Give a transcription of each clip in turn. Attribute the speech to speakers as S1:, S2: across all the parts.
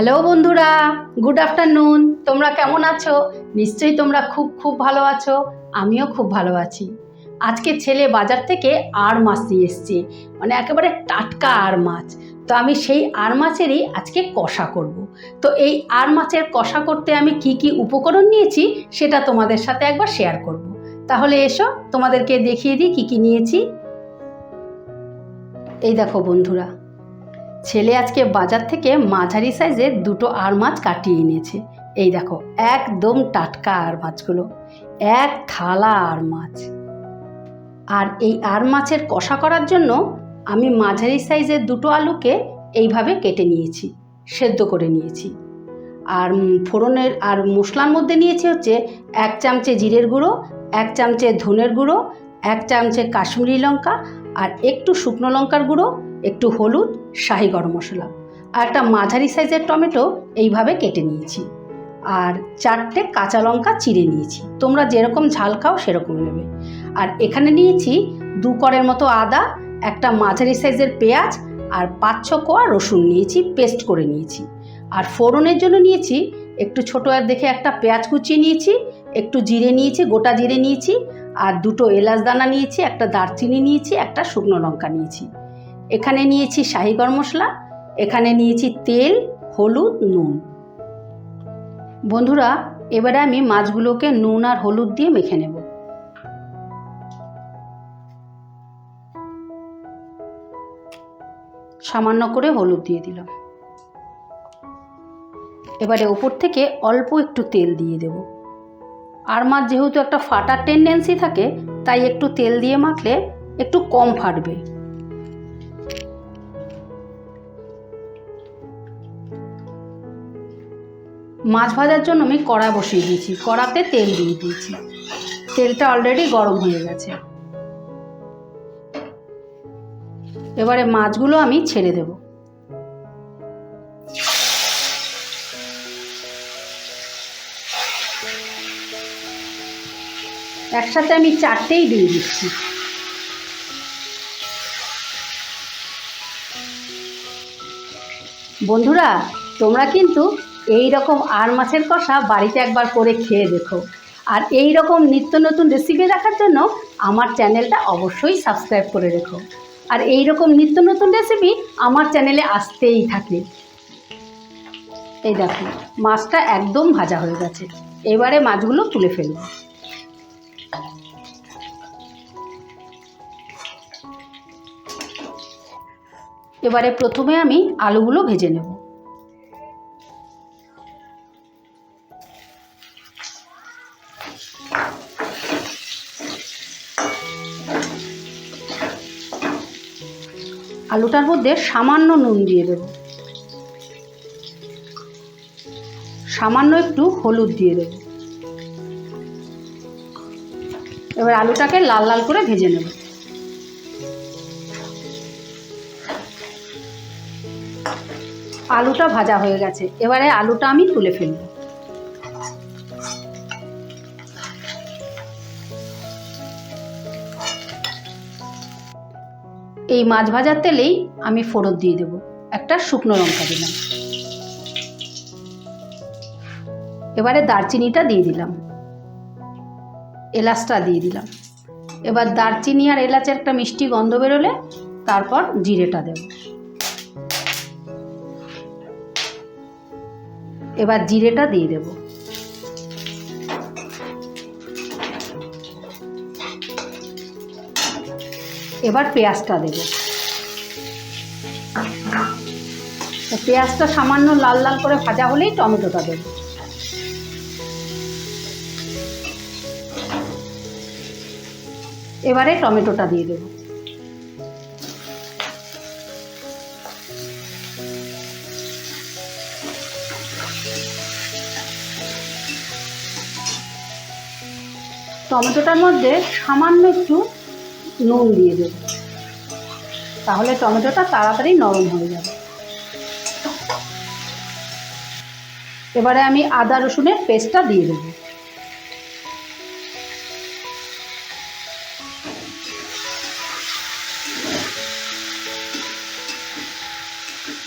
S1: Hello বন্ধুরা। Good afternoon তোমরা কেমন আছো? নিশ্চয়ই তোমরা খুব খুব ভালো আছো। আমিও খুব ভালো আছি। আজকে ছেলে বাজার থেকে আর মাছ নিয়ে এসছে। মানে একেবারে টাটকা আর মাছ। তো আমি সেই আর মাছেরই আজকে কষা করব। তো এই আর মাছের কষা করতে আমি কি কি উপকরণ নিয়েছি, সেটা তোমাদের সাথে একবার শেয়ার করব। তাহলে এসো, তোমাদেরকে দেখিয়ে দিই কী কী নিয়েছি। এই দেখো বন্ধুরা। ছেলে আজকে বাজার থেকে মাঝারি সাইজের দুটো আর মাছ কাটিয়ে এনেছে। এই দেখো, একদম টাটকা আর মাছগুলো, এক থালা আর মাছ। আর এই আর মাছের কষা করার জন্য আমি মাঝারি সাইজের দুটো আলুকে এইভাবে কেটে নিয়েছি, সেদ্ধ করে নিয়েছি। আর ফোড়নের আর মশলার মধ্যে নিয়েছি হচ্ছে এক চামচে জিরের গুঁড়ো, এক চামচে ধনের গুঁড়ো, এক চামচে কাশ্মীরি লঙ্কা আর একটু শুকনো লঙ্কার গুঁড়ো একটু হলুদ, শাহি গরম মশলা আর একটা মাঝারি সাইজের টমেটো এইভাবে কেটে নিয়েছি। আর চারটে কাঁচা লঙ্কা চিড়ে নিয়েছি। তোমরা যেরকম ঝাল খাও সেরকম নেবে। আর এখানে নিয়েছি দু করের মতো আদা, একটা মাঝারি সাইজের পেঁয়াজ আর পাঁচ ছ কোয়া রসুন নিয়েছি, পেস্ট করে নিয়েছি। আর ফোড়নের জন্য নিয়েছি একটু ছোটো আর দেখে একটা পেঁয়াজ কুচিয়ে নিয়েছি, একটু জিরে নিয়েছি, গোটা জিরে নিয়েছি আর দুটো এলাচ দানা নিয়েছি, একটা দারচিনি নিয়েছি, একটা শুকনো লঙ্কা নিয়েছি। এখানে নিয়েছি শাহি গরম মশলা, এখানে নিয়েছি তেল, হলুদ, নুন। বন্ধুরা, এবারে আমি মাছগুলোকে নুন আর হলুদ দিয়ে মেখে নেব। সামান্য করে হলুদ দিয়ে দিলাম। এবারে ওপর থেকে অল্প একটু তেল দিয়ে দেব। আর মাছ যেহেতু একটা ফাটার টেন্ডেন্সি থাকে, তাই একটু তেল দিয়ে মাখলে একটু কম ফাটবে। মাছ ভাজার জন্য আমি কড়া বসিয়ে দিয়েছি, কড়াতে তেল দিয়ে দিয়েছি। তেলটা অলরেডি গরম হয়ে গেছে। এবারে মাছগুলো আমি ছেড়ে দেব। একসাথে আমি চারটেই দিয়ে দিচ্ছি। বন্ধুরা, তোমরা কিন্তু এই রকম আর মাছের কষা বাড়িতে একবার করে খেয়ে দেখো। আর এই রকম নিত্য নতুন রেসিপি দেখার জন্য আমার চ্যানেলটা অবশ্যই সাবস্ক্রাইব করে রেখো। আর এই রকম নিত্য নতুন রেসিপি আমার চ্যানেলে আসতেই থাকে। এই দেখো, মাছটা একদম ভাজা হয়ে গেছে। এবারে মাছগুলো তুলে ফেলব। এবারে প্রথমে আমি আলুগুলো ভেজে নেব। আলুটার মধ্যে সামান্য নুন দিয়ে দেব। সামান্য একটু হলুদ দিয়ে দেব। এবার আলুটাকে লাল লাল করে ভেজে নেব। আলুটা ভাজা হয়ে গেছে। এবারে আলুটা আমি তুলে ফেলব। এই মাছ ভাজার তেলেই আমি ফোড়ন দিয়ে দেবো। একটা শুকনো লঙ্কা দিলাম। এবারে দারচিনিটা দিয়ে দিলাম। এলাচটা দিয়ে দিলাম। এবার দারচিনি আর এলাচের একটা মিষ্টি গন্ধ বেরোলে তারপর জিরেটা দেব। এবার জিরেটা দিয়ে দেব। এবার পেঁয়াজটা দেব। পেঁয়াজটা সামান্য লাল লাল করে ভাজা হলেই টমেটোটা দেব। এবারে টমেটোটা দিয়ে দেব। টমেটোটার মধ্যে সামান্য একটু নুন দিয়ে দেব। তাহলে টমেটোটা তাড়াতাড়ি নরম হয়ে যাবে। এবারে আমি আদা রসুনের পেস্টটা দিয়ে দেবো।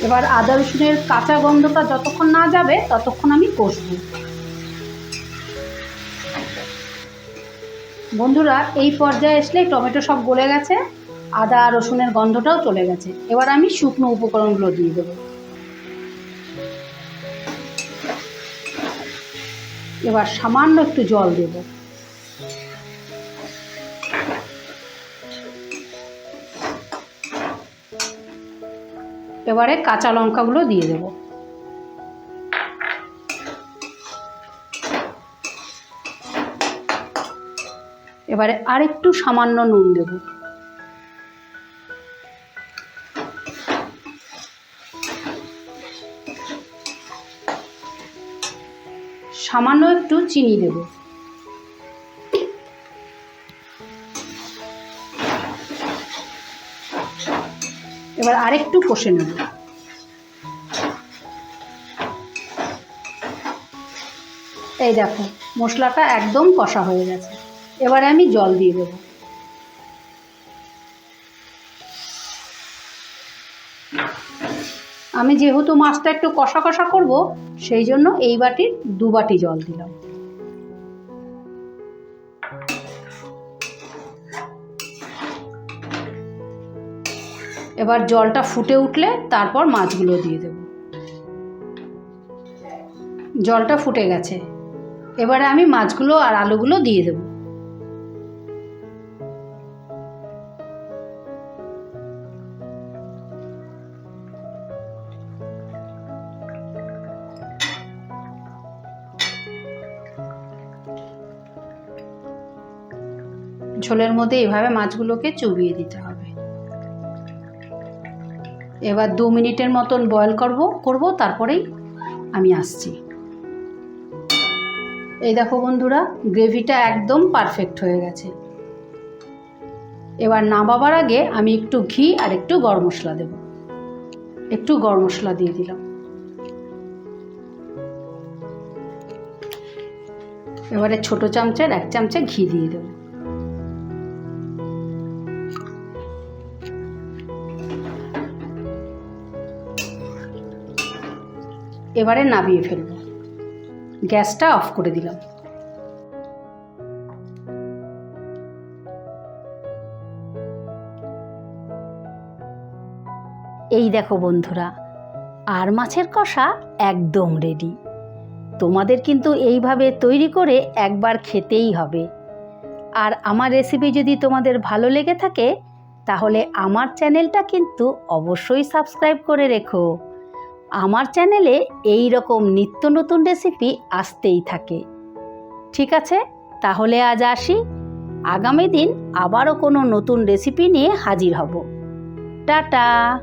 S1: এবার আদা রসুনের কাঁচা গন্ধটা যতক্ষণ না যাবে, ততক্ষণ আমি কষবো। বন্ধুরা, এই পর্যায়ে আসলে টমেটো সব গলে গেছে, আদা, রসুনের গন্ধটাও চলে গেছে। এবার আমি শুকনো উপকরণগুলো দিয়ে দেবো। এবার সামান্য একটু জল দেব। এবারে কাঁচা লঙ্কাগুলো দিয়ে দেব। এবারে আরেকটু সামান্য নুন দেব। সামান্য একটু চিনি দেব। এবার আরেকটু কষে নেব। এই দেখো, মশলাটা একদম কষা হয়ে গেছে। এবারে আমি জল দিয়ে দেবো। আমি যেহেতু মাছটা একটু কষা কষা করব, সেই জন্য এই বাটির দু বাটি জল দিলাম। এবার জলটা ফুটে উঠলে তারপর মাছগুলো দিয়ে দেব। জলটা ফুটে গেছে। এবারে আমি মাছগুলো আর আলুগুলো দিয়ে দেব। ঝোলের মধ্যে এভাবে মাছগুলোকে চুবিয়ে দিতে হবে। এবার দু মিনিটের মতন বয়েল করব করব, তারপরেই আমি আসছি। এই দেখো বন্ধুরা, গ্রেভিটা একদম পারফেক্ট হয়ে গেছে। এবার নামাবার আগে আমি একটু ঘি আর একটু গরম মশলা দেব। একটু গরম মশলা দিয়ে দিলাম। এবারে ছোট চামচের এক চামচে ঘি দিয়ে দেবো। এবারে নামিয়ে ফেলব। গ্যাসটা অফ করে দিলাম। এই দেখো বন্ধুরা, আর মাছের কষা একদম রেডি তোমাদের কিন্তু এইভাবে তৈরি করে একবার খেতেই হবে। আর আমার রেসিপি যদি তোমাদের ভালো লেগে থাকে, তাহলে আমার চ্যানেলটা কিন্তু অবশ্যই সাবস্ক্রাইব করে রেখো। আমার চ্যানেলে এই রকম নিত্য নতুন রেসিপি আসতেই থাকে। ঠিক আছে? তাহলে আজ আসি। আগামী দিন আবারও কোনো নতুন রেসিপি নিয়ে হাজির হব। টাটা!